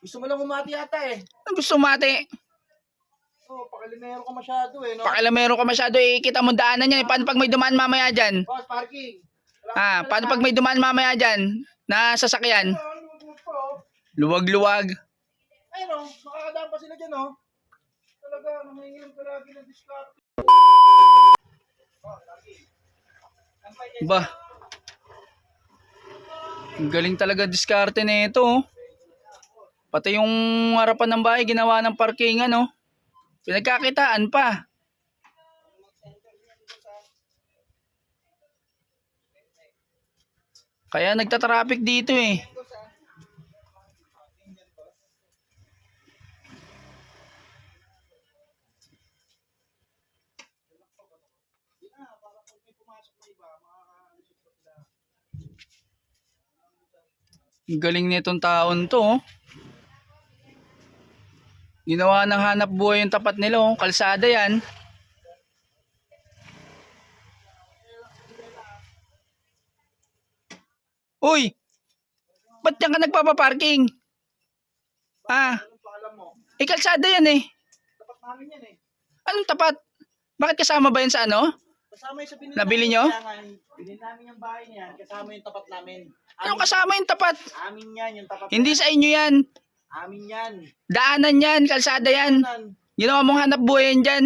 Gusto mo lang umati yata eh. Ano gusto mati? Oh, pakalimero ka masyado eh, no? Pakilamero ka masyado eh. Kita mo daanan yan. eh. Paano pag may dumaan mamaya dyan? Boss, parking. Wala Ah, paano pag may dumaan mamaya dyan? Na sasakyan? Oh. Luwag-luwag. Ayun oh, makakadaan pa sila dyan oh. Talaga, nangyayang ka lagi ng discount. Ba? Ang galing talaga diskarte na ito. oh. Pati yung harapan ng bahay ginawa ng parkingan, no? Pinagkakitaan pa. Kaya nagtatraffic dito eh. Galing nitong taon to. oh. Ginawa ng hanap buhay yung tapat nila. Oh. Kalsada yan. Uy! Ba't yan ka nagpapaparking? Ah, eh kalsada yan eh. Tapat namin yan eh. Anong tapat? Bakit kasama ba yan sa ano? Kasama yung sa binili Nabili namin, nyo? Binili namin yung bahay niyan, kasama yung tapat namin. Anong kasama yung tapat? Amin yan, yung tapat. Hindi sa inyo yan. Amin yan. Daanan yan, kalsada yan. Ginawa mong hanap buhay yan dyan.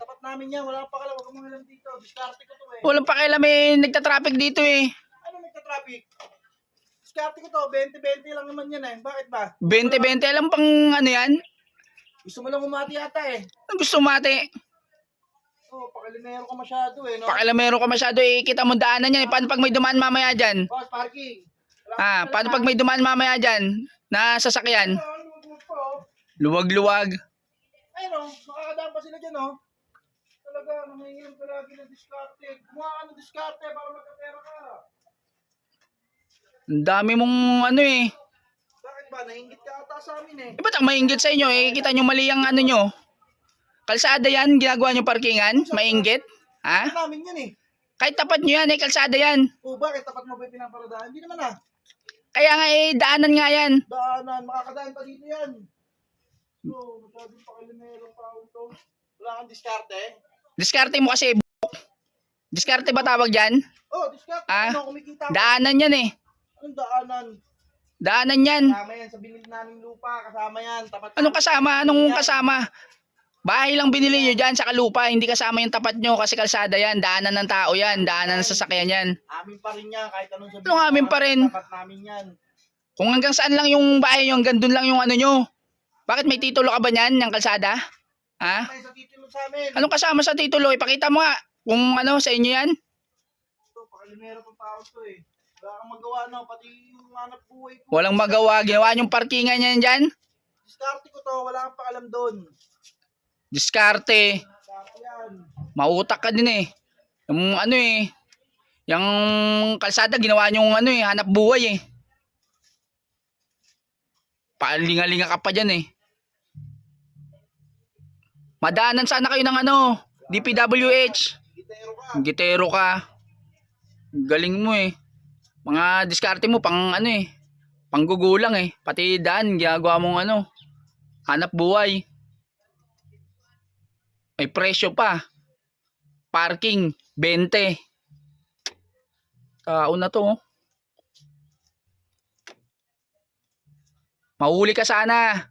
tapat namin yan, wala pa kala, wag kang alam dito. Diskarte ko to eh. Walang pakialam eh, nagtatraffic dito eh. Ano nagka-traffic? Diskarte ko to, 20-20 lang naman yan eh. Bakit ba? 20-20, alam pang ano yan? Gusto mo lang umati yata eh. Ano gusto mati? Oh, pakalimero ka masyado eh, no? Pakilamero ka masyado eh, kita mo daanan yan eh. Paano pag may dumaan mamaya dyan? Boss, parking. Wala Ah, paano pag may dumaan mamaya dyan? Na sasakyan? Oh. Luwag-luwag. Ayun oh, makakadaan pa sila dyan oh. Talaga, nangyayang ka lagi ng diskarte. Kumuha ka ng diskarte para magkapera ka. Ang dami mong ano eh. Bakit ba? Nainggit ka ata sa amin eh. Eh, ba't ang maingit sa inyo eh? Kita nyo mali ang ano nyo. Kalsada yan, ginagawa nyo parkingan? Maingit? Ha? Ano namin yan eh. Kahit tapat nyo yan eh, kalsada yan. O bakit tapat mo ba yung pinaparadaan? Hindi naman ah. Kaya nga eh, daanan nga yan. Daanan, makakadaan pa dito yan. So, masyadong pakilimerong tao to. Wala kang diskarte. Diskarte mo kasi, b***. Diskarte ba tawag dyan? Oh, diskarte. Ah, ano, kumikita. Daanan yan eh. Anong daanan? Daanan yan. Kasama yan sa binili naming lupa. Kasama yan. Tapat Anong kasama? Anong Yan. kasama? Bahay lang binili nyo dyan sa kalupa, hindi kasama yung tapat nyo kasi kalsada yan, daanan ng tao yan, daanan ng sasakyan yan. Amin pa rin yan. Kahit anong sabihin. Anong amin pa rin? Tapat namin yan. Kung hanggang saan lang yung bahay nyo, hanggang dun lang yung ano nyo. Bakit may titulo ka ba niyan, ng kalsada? Ha? May sa titulo sa amin. Anong kasama sa titulo? Ipakita mo nga kung ano sa inyo yan. Ito, pakalimero pang tao to eh. Wala kang magawa na. Pati yung hanap buhay ko. Walang magawa, ginawa yung parkingan yan dyan. Diskarte ko to. Wala kang pakalam doon. Diskarte, mautak ka din eh. Yung ano eh, yung kalsada ginawa yung ano eh, hanap buhay eh. Paalinga-linga ka pa dyan eh. Madaanan sana kayo ng ano, DPWH. Gitero ka. Galing mo eh. Mga diskarte mo pang ano eh. Panggugulang eh. Pati daan, ginagawa mong ano. Hanap buhay. May presyo pa. Parking, 20. Tao na to. oh. Mahuli ka sana.